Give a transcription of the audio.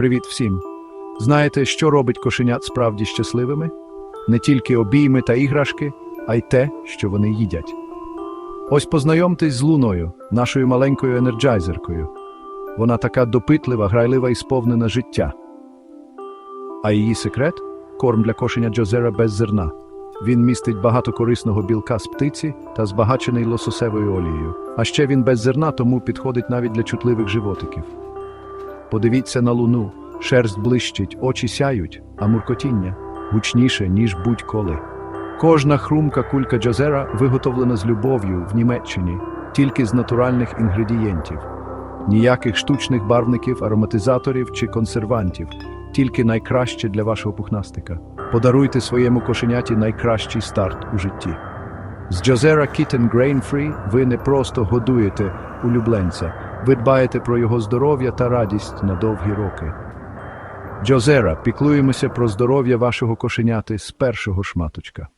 Привіт всім! Знаєте, що робить кошенят справді щасливими? Не тільки обійми та іграшки, а й те, що вони їдять. Ось познайомтесь з Луною, нашою маленькою енерджайзеркою. Вона така допитлива, грайлива і сповнена життя. А її секрет корм для кошеня Джозера без зерна. Він містить багато корисного білка з птиці та збагачений лососевою олією. А ще він без зерна, тому підходить навіть для чутливих животиків. Подивіться на луну, шерсть блищить, очі сяють, а муркотіння гучніше, ніж будь-коли. Кожна хрумка кулька Джозера виготовлена з любов'ю в Німеччині, тільки з натуральних інгредієнтів. Ніяких штучних барвників, ароматизаторів чи консервантів, тільки найкраще для вашого пухнастика. Подаруйте своєму кошеняті найкращий старт у житті. З Джозера Kitten Grain Free ви не просто годуєте улюбленця, ви дбаєте про його здоров'я та радість на довгі роки. Джозера, піклуємося про здоров'я вашого кошеняти з першого шматочка.